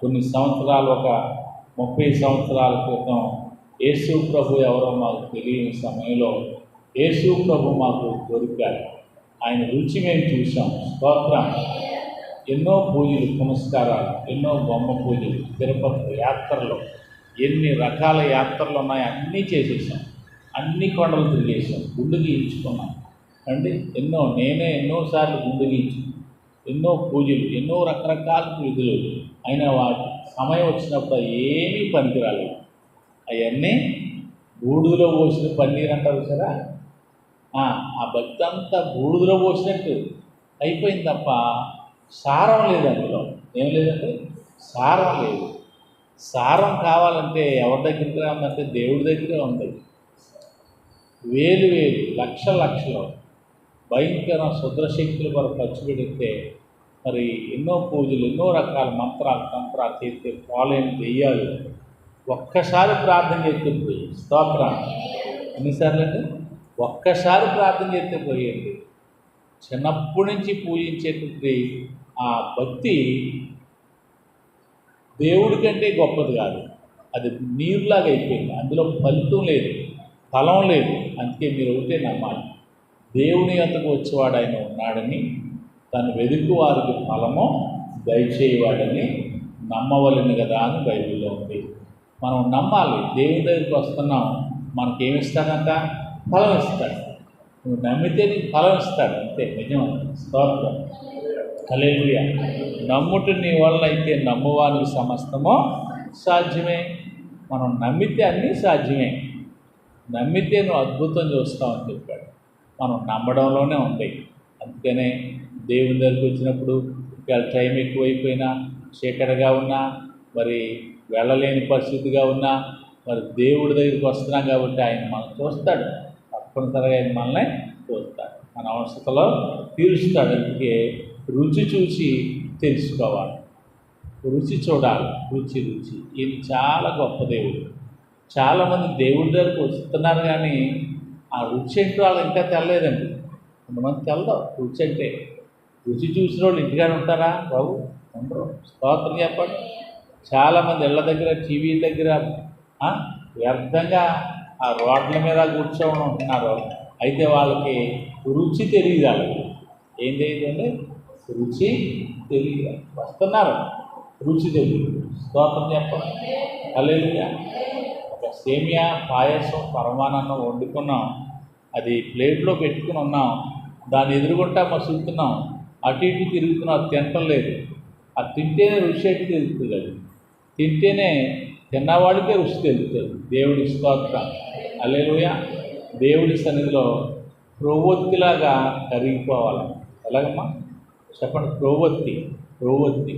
కొన్ని సంవత్సరాలు ఒక ముప్పై సంవత్సరాల క్రితం యేసు ప్రభు ఎవరో మాకు తెలియని సమయంలో యేసు ప్రభు మాకు దొరికారు. ఆయన రుచి మేము చూసాం స్తోత్రం. ఎన్నో పూజలు పునస్కారాలు ఎన్నో బొమ్మ పూజలు తిరుపతి యాత్రలు ఎన్ని రకాల యాత్రలు ఉన్నాయో అన్నీ చేసేసాం. అన్ని కొండలు తిరిగేసాం గుండు గీయించుకున్నాం. అండి ఎన్నో నేనే ఎన్నోసార్లు గుండు గీయించుకున్నాను ఎన్నో పూజలు ఎన్నో రకరకాల విధులు. అయినా వాటి సమయం వచ్చినప్పుడు ఏమీ పనికిరాలేదు. అవన్నీ బూడిదలో పోసిన పన్నీర్ అంటారు సరే ఆ భక్తి అంతా బూడిదలో పోసినట్టు అయిపోయింది తప్ప సారం లేదు అందులో. ఏం లేదంటే సారం లేదు. సారం కావాలంటే ఎవరి దగ్గరికి ఉందంటే దేవుడి దగ్గరే ఉంది. వేలు వేలు లక్ష లక్షలు భయంకర శుద్రశక్తుల కొరకు ఖర్చు పెడితే మరి ఎన్నో పూజలు ఎన్నో రకాల మంత్రాలు తంత్రాలు చేస్తే పాలైన దెయ్యాలు ఒక్కసారి ప్రార్థన చేస్తే పోయి స్తోత్రం. ఎన్నిసార్లు అంటే ఒక్కసారి ప్రార్థన చేస్తే పోయండి చిన్నప్పటి నుంచి పూజించేటువంటి ఆ భక్తి దేవుడి కంటే గొప్పది కాదు. అది నీరులాగా అయిపోయింది. అందులో ఫలితం లేదు ఫలం లేదు. అందుకే మీరు ఒకటే నమ్మాలి. దేవుని అంతకు వచ్చేవాడు ఆయన ఉన్నాడని తను వెతుకు వారికి ఫలము దయచేయవాడని నమ్మవలను కదా అని బైబిల్లో ఉంది. మనం నమ్మాలి దేవుని దగ్గరికి వస్తున్నాం మనకేమిస్తాడంట? ఫలం ఇస్తాడు నువ్వు నమ్మితే నీకు ఫలం ఇస్తాడు అంతే నిజం స్తోత్రం. కలేలుయ నమ్ముట నీ వలన అయితే నమ్మువానికి సమస్తమో సాధ్యమే. మనం నమ్మితే అన్నీ సాధ్యమే. నమ్మితే నువ్వు అద్భుతం చూస్తావని చెప్పాడు. మనం నమ్మడంలోనే ఉంది. అందుకనే దేవుని దగ్గరికి వచ్చినప్పుడు ఇవాళ టైం ఎక్కువైపోయినా చీకటిగా ఉన్నా మరి వెళ్ళలేని పరిస్థితిగా ఉన్నా మరి దేవుడి దగ్గరికి వస్తున్నాం కాబట్టి ఆయన మనం చూస్తాడు. తప్పనిసరిగా ఆయన మనల్ని చూస్తాడు. మన అవసరతలో తీరుస్తాడు. అందుకే రుచి చూసి తెలుసుకోవాలి. రుచి చూడాలి. రుచి రుచి. ఇది చాలా గొప్ప దేవుడు. చాలామంది దేవుడి దగ్గరకు వస్తున్నారు కానీ ఆ రుచి ఏంటో వాళ్ళు ఇంకా తెల్లలేదండి కొంతమంది తెల్లదు రుచి అంటే రుచి చూసిన వాళ్ళు ఇంటికాడ ఉంటారా బాబు? ఉండరు. స్తోత్రం చెప్పండి. చాలామంది ఇళ్ళ దగ్గర టీవీ దగ్గర వ్యర్థంగా ఆ రోడ్ల మీద కూర్చొని ఉంటున్నారు. అయితే వాళ్ళకి రుచి తెలియదు ఏం తెలియదండి? రుచి తెలియదు. వస్తున్నారు. రుచి తెలియదు. స్తోత్రం చెప్పండి. అలేలుగా ఒక సేమియా పాయసం పరమాన్నం వండుకున్నాం. అది ప్లేట్లో పెట్టుకుని ఉన్నాం. దాన్ని ఎదురుగుంటా మసులుతున్నాం. అటు ఇటు తిరుగుతున్నా తినటం లేదు. అది తింటేనే రుచి అటు తెలుస్తుంది. అది తింటేనే తిన్నవాడికే రుచి తెలుస్తుంది. దేవుడి స్తోత్ర. అల్లెలుయ దేవుడి సన్నిధిలో ప్రొవ్వొత్తిలాగా కరిగిపోవాలి. ఎలాగమ్మా? చెప్పండి. ప్రొవ్వొత్తి ప్రొవ్వొత్తి